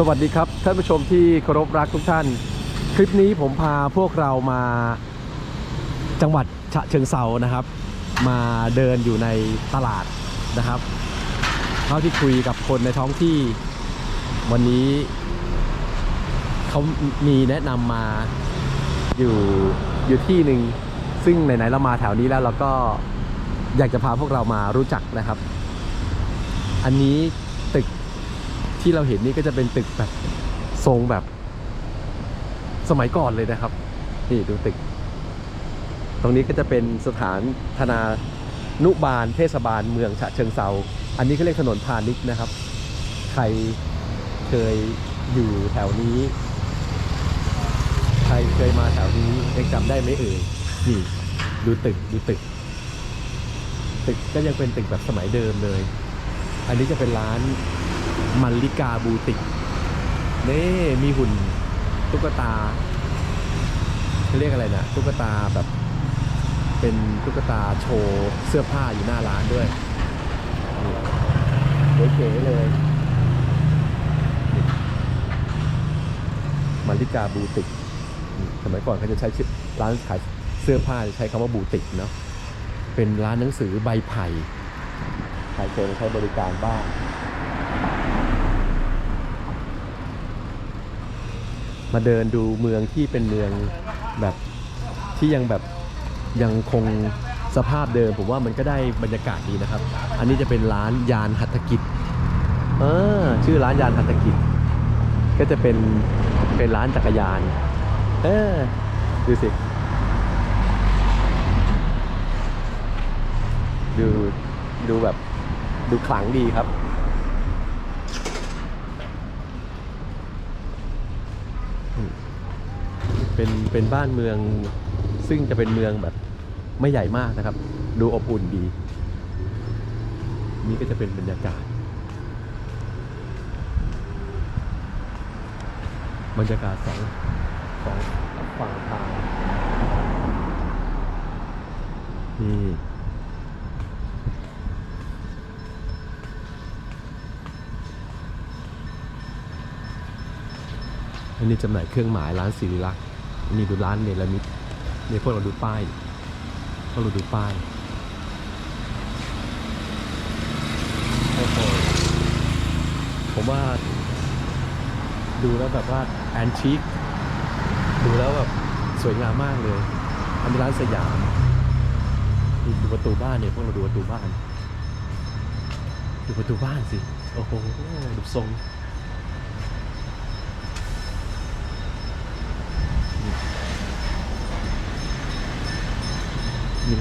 สวัสดีครับท่านผู้ชมที่เคารพรักทุกท่าน คลิปนี้ผมพาพวกเรามาจังหวัดฉะเชิงเซานะครับ มาเดินอยู่ในตลาดนะครับเท่าที่คุยกับคนในท้องที่วันนี้ เขามีแนะนำมาอยู่อยู่ที่หนึ่งซึ่งไหนๆเรามาแถวนี้แล้วเราก็อยากจะพาพวกเรามารู้จักนะครับ อันนี้ ที่เราเห็นนี่ก็จะเป็นตึกแบบทรงแบบสมัยก่อนเลยนะครับ นี่ดูตึก ตรงนี้ก็จะเป็นสถานธนานุบาล เทศบาลเมืองฉะเชิงเซา อันนี้เขาเรียกถนนพาณิชย์นะครับ ใครเคยอยู่แถวนี้ ใครเคยมาแถวนี้ยังจำได้ไหมเอ่ย นี่ดูตึกดูตึก ตึกก็ยังเป็นตึกแบบสมัยเดิมเลย อันนี้จะเป็นร้าน มัลลิกาบูติกนี่มีหุ่นตุ๊กตาเขาเรียกอะไรนะตุ๊กตาแบบ เป็นตุ๊กตาโชว์เสื้อผ้าอยู่หน้าร้านด้วยเก๋ๆเลยมัลลิกาบูติกสมัยก่อนเขาจะใช้ร้านขายเสื้อผ้าจะใช้คำว่าบูติกเนาะเป็นร้านหนังสือใบไผ่ใครเคยใช้บริการบ้าง มาเดินดูเมืองที่เป็นเมืองแบบที่ยังแบบยังคงสภาพเดิม ผมว่ามันก็ได้บรรยากาศดีนะครับ อันนี้จะเป็นร้านยานหัตถกิจเออชื่อร้านยานหัตถกิจ ก็จะเป็นเป็นร้านจักรยาน เออดูสิดูดูแบบดูขลังดีครับ เป็นเป็นบ้านเมือง ซึ่งจะเป็นเมืองแบบไม่ใหญ่มากนะครับ ดูอบอุ่นดี นี่ก็จะเป็นบรรยากาศ บรรยากาศสองของฝั่งทางนี่อันนี้จำหน่ายเครื่องหมายร้านศิริลักษ์ ณ์นี่ดูร้านเนลมิตเนี่ยพวกเราดูป้ายพวกเราดูป้ายโอ้โหผมว่า ดูแล้วแบบว่าแอนทิคดูแล้วแบบสวยงามมากเลย อันนี้ร้านสยามดูดูประตูบ้านเนี่ยพวกเราดูประตูบ้าน ดูประตูบ้านสิ โอ้โหดูทรง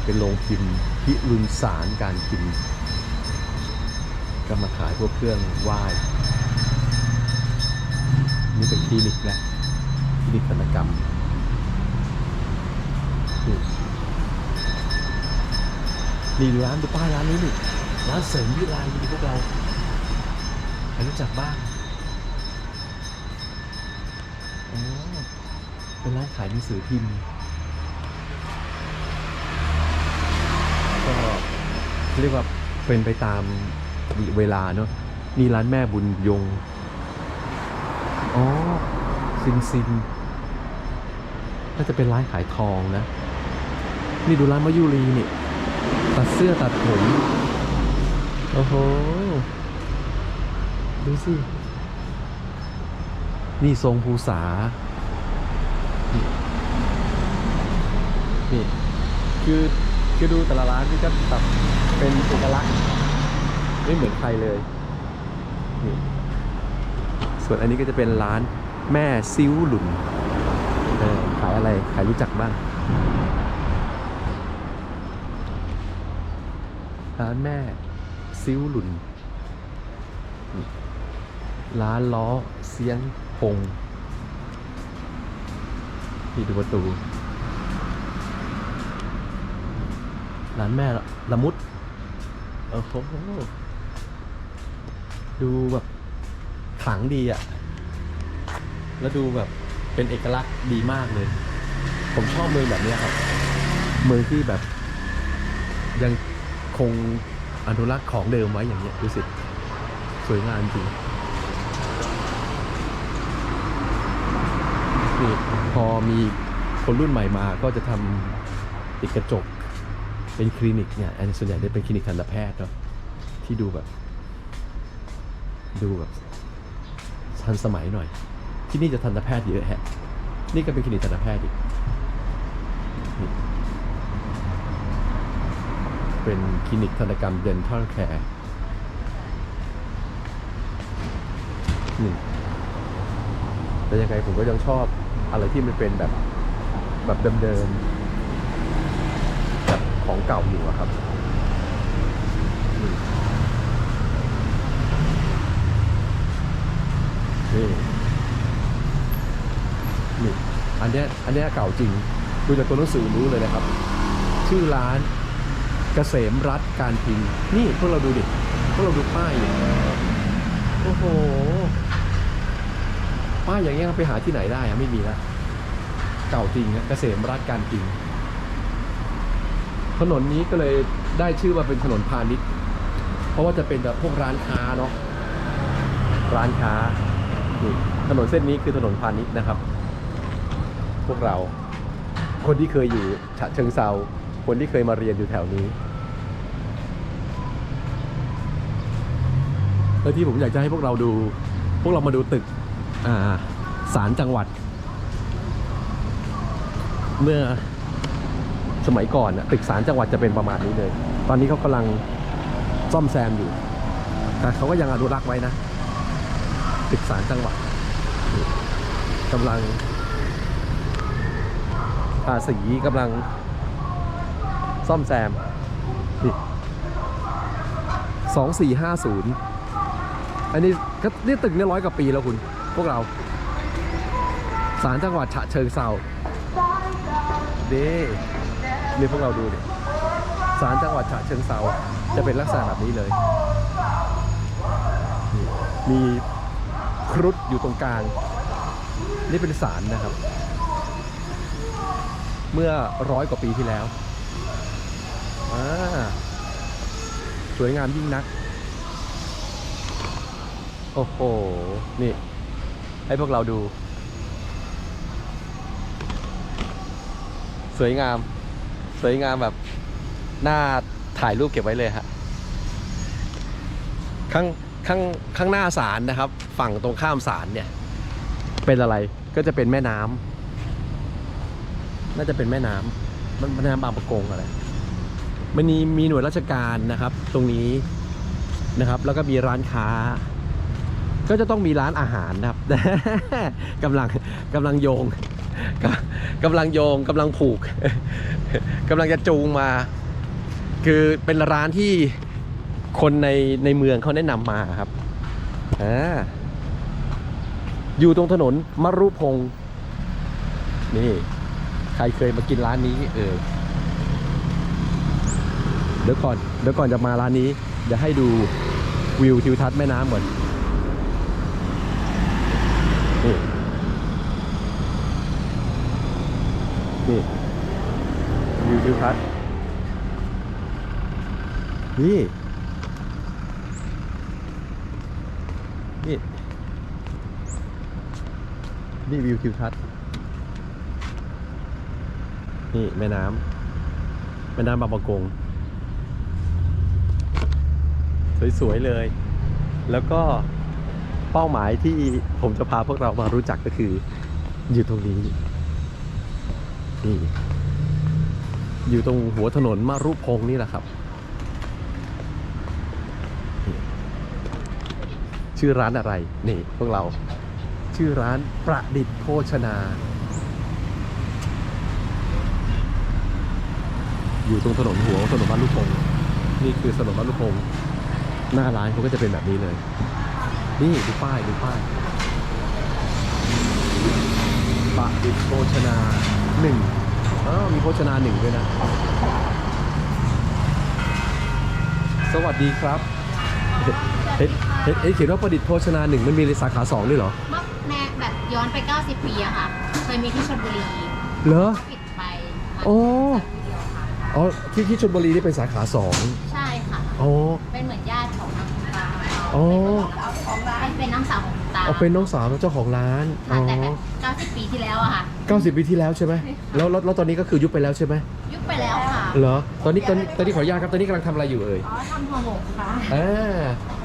เป็นโรงพิมพ์พิรุณสารการพิมพ์ก็มาขายพวกเครื่องไหว้นี่เป็นคลินิกแล้วคลินิกศัลยกรรมนี่ร้านดูป้ายร้านนี้นี่ร้านเสริมวิไลนี่พวกเราใครรู้จักบ้างเป็นร้านขายหนังสือพิมพ์ ก็ เรียกว่าเป็นไปตามเวลาเนอะนี่ร้านแม่บุญยง อ๋อ ซินซินน่าจะเป็นร้านขายทองนะ นี่ดูร้านมายุรีนี่ ตัดเสื้อตัดผม โอ้โห ดูสิ นี่ทรงภูษา นี่ คือ คือดูแต่ละร้านที่ก็แบบเป็นเอกลักษณ์ไม่เหมือนใครเลยนี่ส่วนอันนี้ก็จะเป็นร้านแม่ซิ้วหลุนขายอะไรใครรู้จักบ้างร้านแม่ซิ้วหลุนร้านล้อเสียงพงนี่ดูประตู ร้านแม่ละมุดโอ้โหดูแบบขลังดีอะ่ะ แล้วดูแบบเป็นเอกลักษณ์ดีมากเลย ผมชอบเมืองแบบเนี้ยครับ เมืองที่แบบ ยังคงอนุรักษ์ของเดิมไว้อย่างเงี้ยดูสิสวยงามจริงอมีคนรุ่นใหม่มาก็จะทำติดกระจก เป็นคลินิกเนี่ยอันส่วนใหญ่จะเป็นคลินิกทันตแพทย์เนาะที่ดูแบบ ดูแบบทันสมัยหน่อย ที่นี่จะทันตแพทย์เยอะแฮะ นี่ก็เป็นคลินิกทันตแพทย์อีกเป็นคลินิกทันตกรรมเดนทัลแคร์นี่แต่ยังไงผมก็ยังชอบอะไรที่มันเป็นแบบแบบเดิมๆ ของเก่าอยู่อะครับนี่นี่อันเนี้ยอันเนี้ยเก่าจริง ดูจากตัวหนังสือรู้เลยนะครับ ชื่อร้านเกษมรัฐการพิมพ์นี่พวกเราดูดิพวกเราดูป้ายดิโอ้โหป้ายอย่างเงี้ยไปหาที่ไหนได้อะไม่มีแล้วเก่าจริงอะเกษมรัฐการพิมพ์ ถนนนี้ก็เลยได้ชื่อว่าเป็นถนนพาณิชย์ เพราะว่าจะเป็นแบบพวกร้านค้าเนาะร้านค้านี่ถนนเส้นนี้คือถนนพาณิชย์นะครับ พวกเรา คนที่เคยอยู่ฉะเชิงเซาคนที่เคยมาเรียนอยู่แถวนี้แล้วที่ผมอยากจะให้พวกเราดู พวกเรามาดูตึกอ่าศาลจังหวัด เมื่อ สมัยก่อนนะตึกศาลจังหวัดจะเป็นประมาณนี้เลย ตอนนี้เขากำลังซ่อมแซมอยู่ แต่เขาก็ยังอนุรักษ์ไว้นะ ตึกศาลจังหวัดกำลังทาสีกำลังซ่อมแซมนี่สองสี่ห้าศูนย์อันนี้ก็นี่ตึกนี่ร้อยกว่าปีแล้วคุณ พวกเราศาลจังหวัดฉะเชิงเซาเด้ นี่พวกเราดูดิศาลจังหวัดฉะเชิงเซาจะเป็นลักษณะแบบนี้เลย มีครุฑอยู่ตรงกลาง นี่เป็นศาลนะครับ เมื่อร้อยกว่าปีที่แล้วสวยงามยิ่งนัก โอ้โห นี่ ให้พวกเราดู สวยงาม สวยงามแบบหน้าถ่ายรูปเก็บไว้เลยฮะข้างข้างข้างหน้าศาลนะครับ ฝั่งตรงข้ามศาลเนี่ย เป็นอะไรก็จะเป็นแม่น้ำน่าจะเป็นแม่น้ำมันแม่น้ำบางประกงอะไรมันมีมีหน่วยราชการนะครับ ตรงนี้นะครับ แล้วก็มีร้านค้า ก็จะต้องมีร้านอาหารนะครับกำลังกำลังโยงกำกำลังโยงกำลังผูก กำลังจะจูงมา คือเป็นร้านที่คนในในเมืองเขาแนะนำมาครับอ่าอยู่ตรงถนนมรุพงศ์นี่ ใครเคยมากินร้านนี้ เออเดี๋ยวก่อนเดี๋ยวก่อนจะมาร้านนี้เดี๋ยวให้ดูวิวทิวทัศน์แม่น้ำก่อนนี่นี่ วิวทิวทัศน์นี่ นี่ นี่วิวทิวทัศน์นี่แม่น้ำแม่น้ำบางประกง สวย ๆ เลย แล้วก็เป้าหมายที่ผมจะพาพวกเรามารู้จักก็คือ อยู่ตรงนี้ นี่ อยู่ตรงหัวถนนมารุพงศ์นี่แหละครับ ชื่อร้านอะไร นี่พวกเรา ชื่อร้านประดิษฐ์โภชนา อยู่ตรงถนนหัวถนนบ้านลูกพงนี่คือถนนบ้านลูกพงหน้าร้านเขาก็จะเป็นแบบนี้เลย นี่ดูป้ายดูป้ายประดิษฐ์โภชนาหนึ่ง อ้าวมีโภชนาหนึ่งด้วยนะ สวัสดีครับเห็นเห็นเห็นเขียนว่าประดิษฐ์โภชนาหนึ่งมันมีในสาขาสองด้วยเหรอเมื่อแนแบบย้อนไป 90 ปีอะค่ะ เคยมีที่ชลบุรีเหรอ ปิดไปมาโอ้ที่เดียวค่ะอ๋อที่ที่ชลบุรีนี่เป็นสาขาสองใช่ค่ะ อ๋อ เป็นเหมือนญาติของทางคุณตาอ๋อเป็นเป็นน้องสาวของคุณตาเอาเป็นน้องสาวของเจ้าของร้าน อ๋ค่ะอแต่แบบ90 ปีที่แล้วอะค่ะ 90 ปีที่แล้วใช่ไหมแล้วแล้วแล้วตอนนี้ก็คือยุบไปแล้วใช่ไหมยุคไปแล้วค่ะ เหรอ ตอนนี้ตอนนี้ตอนนี้ขออนุญาตครับ ตอนนี้กำลังทำอะไรอยู่เอ่ย อ๋อทำห่อหมกค่ะ อ่า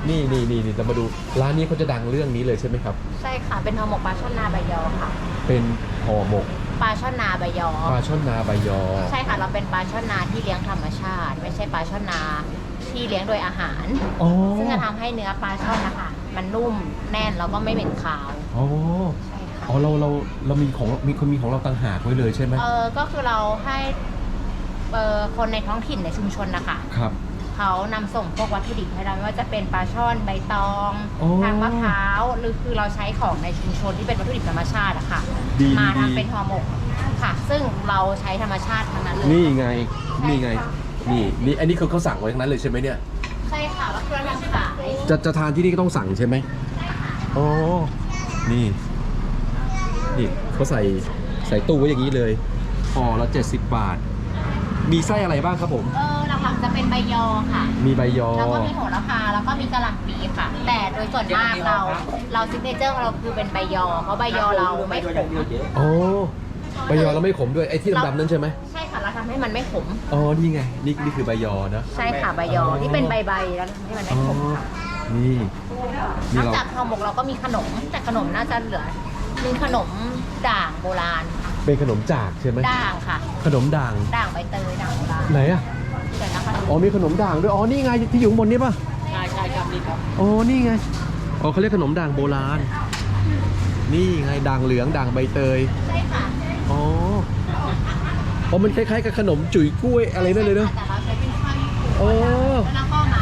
นี่นี่นี่นี่เรามาดู ร้านนี้เขาจะดังเรื่องนี้เลยใช่ไหมครับ ใช่ค่ะ เป็นห่อหมกปลาช่อนนาใบยอค่ะ เป็นห่อหมกปลาช่อนนาใบยอ ปลาช่อนนาใบยอ ใช่ค่ะ เราเป็นปลาช่อนนาที่เลี้ยงธรรมชาติ ไม่ใช่ปลาช่อนนาที่เลี้ยงโดยอาหาร อ๋อซึ่งจะทำให้เนื้อปลาช่อนนะคะ มันนุ่มแน่นแล้วก็ไม่เหม็นคาว อ๋อใช่ค่ะ อ๋อเราเราเรามีของมีคนมีของเราต่างหากไว้เลยใช่ไหมเออก็คือเราให้เอ่อคนในท้องถิ่นในชุมชนนะคะครับ เขานำส่งพวกวัตถุดิบให้เราไม่ว่าจะเป็นปลาช่อนใบตองโอ้ ทางมะพร้าวหรือคือเราใช้ของในชุมชนที่เป็นวัตถุดิบธรรมชาติอะค่ะ ดีมาดีทำเป็นห่อหมกค่ะ ซึ่งเราใช้ธรรมชาติทั้งนั้นเลยนี่ไงนี่ไงนี่นี่อันนี้คือเขาสั่งไว้ทั้งนั้นเลยใช่ไหมเนี่ย ใช่ค่ะแล้วคือเราทำขายจะจะทานที่นี่ก็ต้องสั่งใช่ไหมอ๋อ นี่ นี่เขาใส่ใส่ตู้ไว้อย่างนี้เลยห่อละ70 บาท มีไส้อะไรบ้างครับผม เออหลักๆจะเป็นใบยอค่ะ มีใบยอ แล้วก็มีโหระพาแล้วก็มีกะหล่ำปีค่ะ แต่โดยส่วนมากเรา เราซิกเนเจอร์ของเราคือเป็นใบยอ เพราะใบยอเราไม่ขมโอ้ใบยอเราไม่ขมด้วยไอ้ที่ดำๆนั่นใช่ไหมใช่ค่ะเราทำให้มันไม่ขม อ๋อ นี่ไง นี่นี่คือใบยอนะ ใช่ค่ะใบยอที่เป็นใบๆแล้วทำให้มันอ๋ไม่อขมค่ะนี่นนี่อกเราจากห่อหมกเราก็มีขนมแต่ขนมน่าจะเหลือ มีขนมด่างโบราณเป็นขนมจากใช่ไหมด่างค่ะ ขนมด่าง ด่างใบเตยด่างโบราณไหนอะเดี๋ยวนะคะอ๋อมีขนมด่างด้วย อ๋อ นี่ไงที่อยู่ข้างบนนี่ป่ะ ใช่ใช่ครับนี่ครับอ๋อ นี่ไง อ๋อเขาเรียกขนมด่างโบราณ นี่ไงด่างเหลืองด่างใบเตย ใช่ค่ะอ๋อ อ๋อ มันคล้ายๆกับขนมจุ๋ยกล้วยอะไรนั่นเลยเนาะแต่เราใช้เป็นข้าวญี่ปุ่นโอ้แล้วก็มา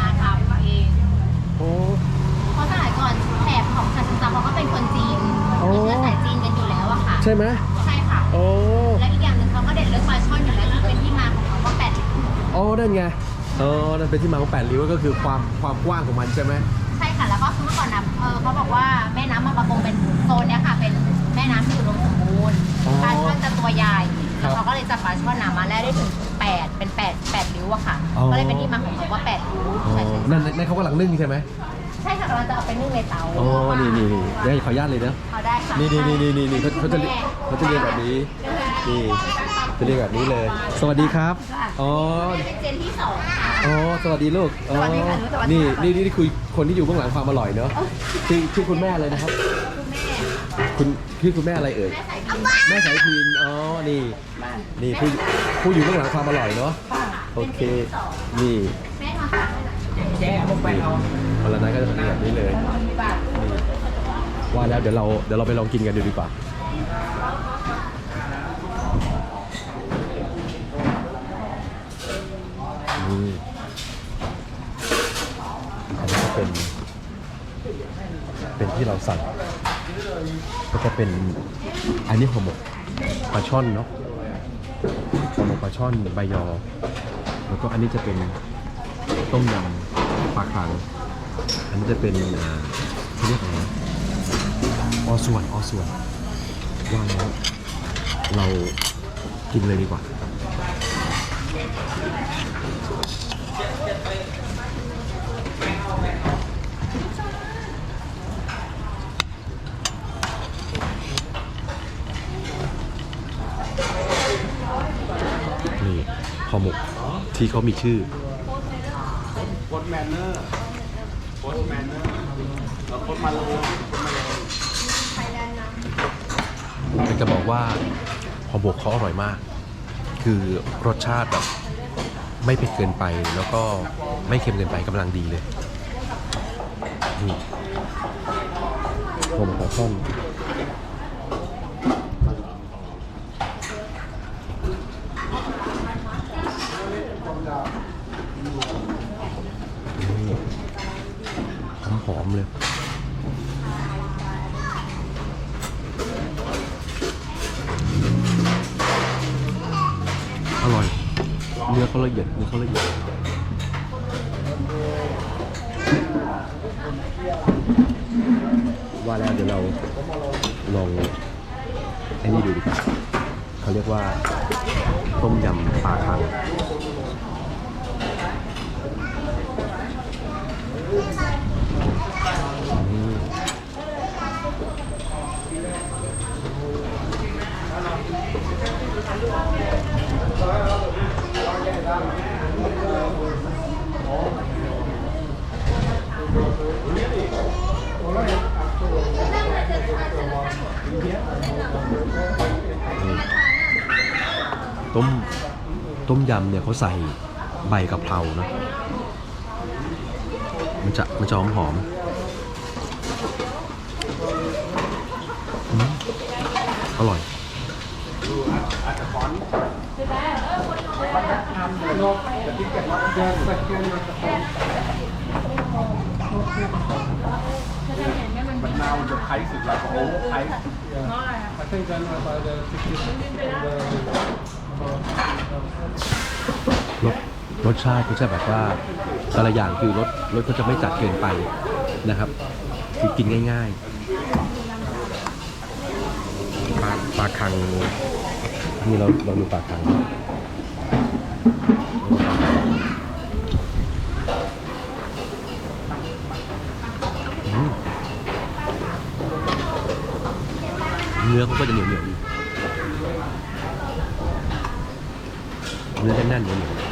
ใช่ไหมใช่ค่ะ โอ้และอีกอย่างหนึ่งเขาก็เด่นเรื่องปลาช่อนอยู่แล้วที่เป็นที่มาของคำว่าแปดอ๋อนั่นไงอ๋อนั่นเป็นที่มาของแปดริ้วก็คือความความกว้างของมันใช่ไหมใช่ค่ะ แล้วก็คือเมื่อก่อนนะเออเขาบอกว่าแม่น้ำบางประกงเป็นโซนเนี้ยค่ะ เป็นแม่น้ำที่อุดมสมบูรณ์อ๋อปลาช่อนจะตัวใหญ่ครับแล้วเขาก็เลยจับปลาช่อนน้ำมาแล่ได้ถึงแปดเป็นแปดแปดริ้วอะค่ะอ๋อก็เลยเป็นที่มาของคำว่าแปดริ้วอ๋อใช่ใช่นั่นนั่นเขากำลังนึ่งใช่ไหม ใช่ค่ะเราจะเอาไปนึ่งในเตาอ๋อ นี่นี่นี่เดี๋ยวให้ขออนุญาตเลยนะ เอาได้ค่ะนี่นี่นี่นี่นี่นี่เขาเขาจะเขาจะเรียนแบบนี้ นี่จะเรียนแบบนี้เลย สวัสดีครับ อ๋อ เป็นเจนที่สองค่ะ อ๋อ สวัสดีลูก อ๋อ สวัสดีค่ะสวัสดีนี่ค่ะ นี่นี่คุยคนที่อยู่เบื้องหลังความอร่อยเนอะชื่อชื่อคุณแม่เลยนะครับ คุณแม่คุณชื่อคุณแม่อะไรเอ่ย แม่สายพินแม่สายพินอ๋อ นี่ นี่ผู้ผู้อยู่เบื้องหลังความอร่อยเนาะ โอเค นี่แม่ทำค่ะนี่วันละนั้นก็จะเป็นแบบนี้เลยนี่ว่าแล้วเดี๋ยวเราเดี๋ยวเราไปลองกินกันดูดีกว่า นี่อันนี้เป็น เป็นที่เราสั่ง ก็จะเป็นอันนี้ห่อหมกปลาช่อนเนาะห่อหมกปลาช่อนใบยอ แล้วก็อันนี้จะเป็นต้มยำปลาคังอันนี้จะเป็นอ่าเขาเรียกอะไรนะออส่วนออส่วนว่าแล้วเรากินเลยดีกว่า นี่ห่อหมก ที่เขามีชื่อโค้ดแมนเนอร์โค้ดแมนเนอร์แล้วโค้ดมาโลโค้ดมาโลอยากจะบอกว่าห่อหมกเขาอร่อยมาก คือรสชาติแบบไม่เผ็ดเกินไปแล้วก็ไม่เค็มเกินไปกำลังดีเลยนี่ห่อหมกปลาช่อนนี่ห อมเลย อร่อย เนื้อเขาละเอียดเนื้อเขาละเอียดว่าแล้วเดี๋ยวเราลองไอ้นี่ดูดีกว่าเขาเรียกว่าต้มยำปลาคัง ต้มต้มยำเนี่ยเขาใส่ใบกะเพรานะ มันจะมันจะหอมหอมอร่อย อร่อยมันนาวจะไทยสุดล้วโอ้ไทย I think then by the 60s, the รสรสชาติก็จะแบบว่าแต่ละอย่างคือรสรสก็จะไม่จัดเกินไปนะครับคือกินง่ายๆปลาปลาคัง นี่เราเราดูปลาคังเนื้อเขาก็จะเหนียวเหนียวๆอยู่เนื้อแน่นๆเหนียวเหนียวๆ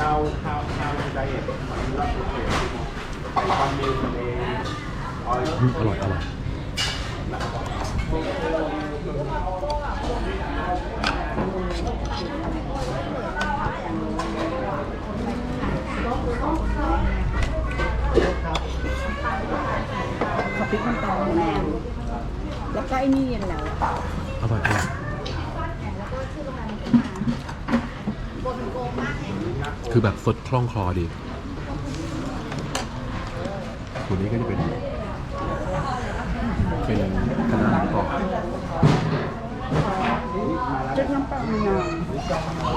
นาวนาวนาวไดเอทมันรับโอเคความมีเอยอร่อยอร่อยขอพริกน้ำปลาแม่แล้วก็ไอ้นี่เย็นแล้วอร่อยอร่อยคือแบบสดคล่องคลอดี ตัวนี้ก็จะเป็น เป็นคณะน้ากรอบพริกน้ำปลาหน่อย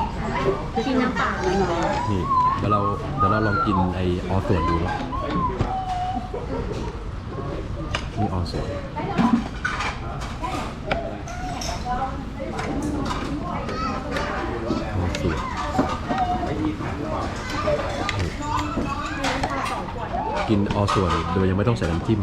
พริกน้ำปลาหน่อยนี่เดี๋ยวเราเดี๋ยวเราลองกินไอออส่วนดูเนาะนี่ออส่วนออส่วนนี่ กินออส่วนโดยยังไม่ต้องใส่น้ำจิ้ม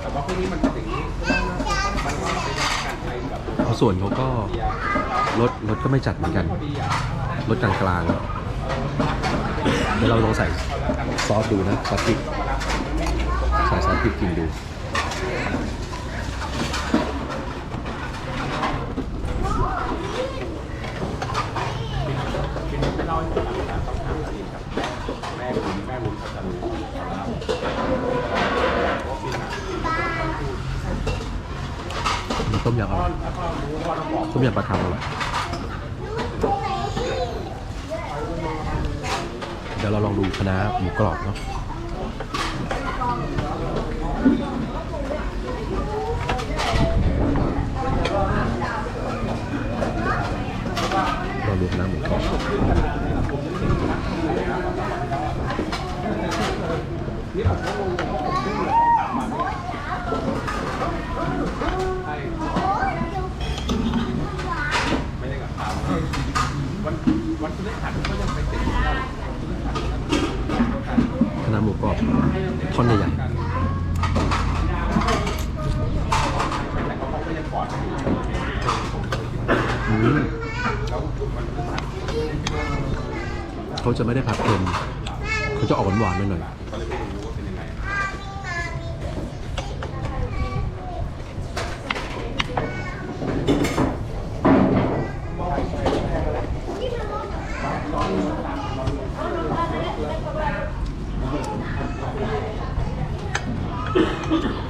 แต่ว่าพวกนี้มันเป็นอย่างนี้มันก็เป็นการไทยแบบ เพราะ ส่วนเขาก็รสรสก็ไม่จัดเหมือนกันรสกลางๆเดี๋ยวเราลองใส่ซอสดูนะซอสพริกใส่ซอสพริกกินดู แม่บุญแม่บุญเขาจะรู้ มีต้มยำอร่อย ต้มยำปลาคังอร่อยเดี๋ยวเราลองดูคณะหมูกรอบเนาะลองดูคณะน้าหมูกรอบคณะน้าหมูกรอบท่อนใหญ่ๆอืมเขา จะไม่ได้ผัดเค็มเขาจะออกหวานๆหน่อยๆไข่ที่น้ำปลาเลย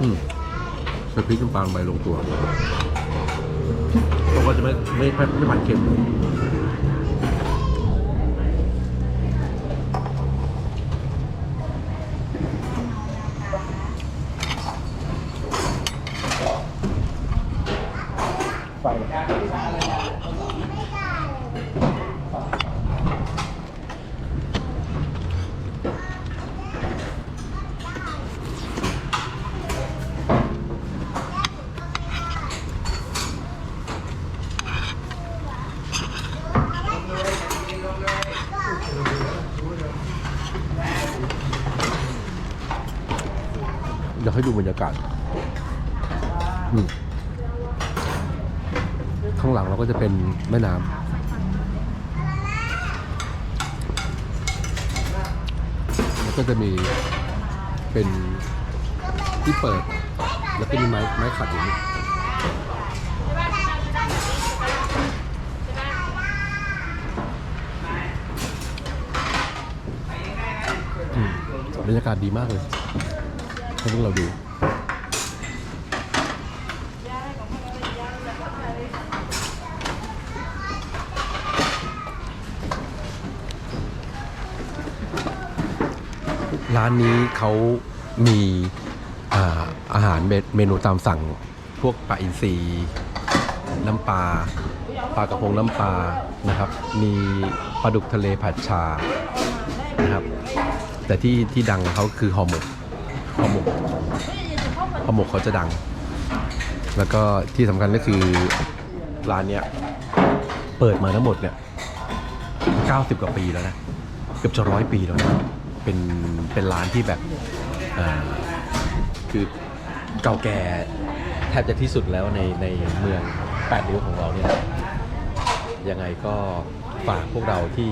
อืมใส่พริกน้ำปลาลงไปลงตัวเพราะว่าจะไม่ไม่ไม่ผัดเค็ม อยากให้ดูบรรยากาศข้างหลังเราก็จะเป็นแม่น้ำแล้วก็จะมีเป็นที่เปิด แล้วก็มีไม้ไม้ขัดอยู่นี่บรรยากาศดีมากเลย ให้พวกเราดู ร้านนี้เขามีอาอาหารเมนูตามสั่งพวกปลาอินทรีน้ำปลาปลากระพงน้ำปลานะครับ มีปลาดุกทะเลผัดชานะครับ แต่ที่ที่ดังของเขาคือห่อหมก ห่อหมกห่อหมกเขาจะดัง แล้วก็ที่สำคัญก็คือร้านเนี้ยเปิดมาทั้งหมดเนี่ย90 กว่าปีแล้วนะ เกือบจะร้อยปีแล้วนะเป็นเป็นร้านที่แบบคือเก่าแก่แทบจะที่สุดแล้วในในเมืองแปดริ้วของเราเนี่ยยังไงก็ฝากพวกเราที่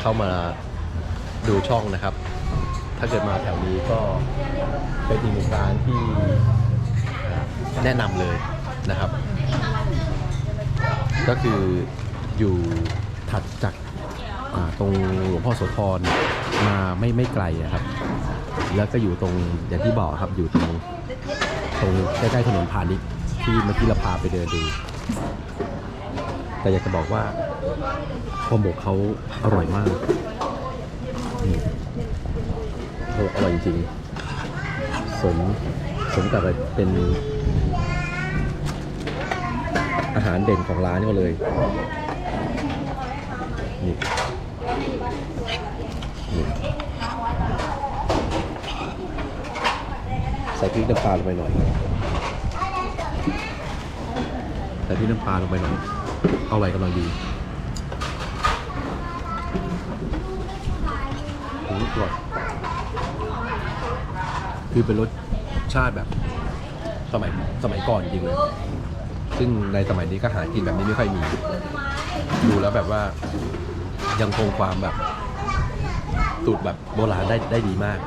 เข้ามาดูช่องนะครับ ถ้าเกิดมาแถวนี้ก็เป็นอีกหนึ่งร้านที่แนะนำเลยนะครับ ก็คืออยู่ถัดจากตรงหลวงพ่อโสธรมาไม่ไม่ไกลอะครับ แล้วก็อยู่ตรงอย่างที่บอกครับอยู่ตรงตรงใกล้ๆถนนพาณิชย์ที่เมื่อกี้เราพาไปเดินดูแต่อยากจะบอกว่าห่อหมกเขาอร่อยมากนี่ ร่อยจริงๆสม สมกับเป็น อาหารเด่นของร้านเขาเลยนี่นี่ใส่พริกน้ำปลาลงไปหน่อย ใส่พริกน้ำปลาลงไปหน่อย เอาอะไรกำลังดีโอ้โหกรอบ คือเป็นรสชาติแบบสมัยสมัยก่อนจริงเลย ซึ่งในสมัยนี้ก็หากินแบบนี้ไม่ค่อยมี ดูแล้วแบบว่ายังคงความแบบสูตรแบบโบราณได้ได้ดีมาก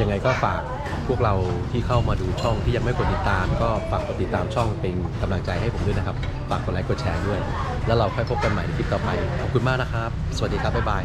ยังไงก็ฝากพวกเราที่เข้ามาดูช่องที่ยังไม่กดติดตาม ก็ฝากกดติดตามช่องเป็นกำลังใจให้ผมด้วยนะครับ ฝากกดไลค์กดแชร์ด้วย แล้วเราค่อยพบกันใหม่ในคลิปต่อไป ขอบคุณมากนะครับ สวัสดีครับ บ๊ายบาย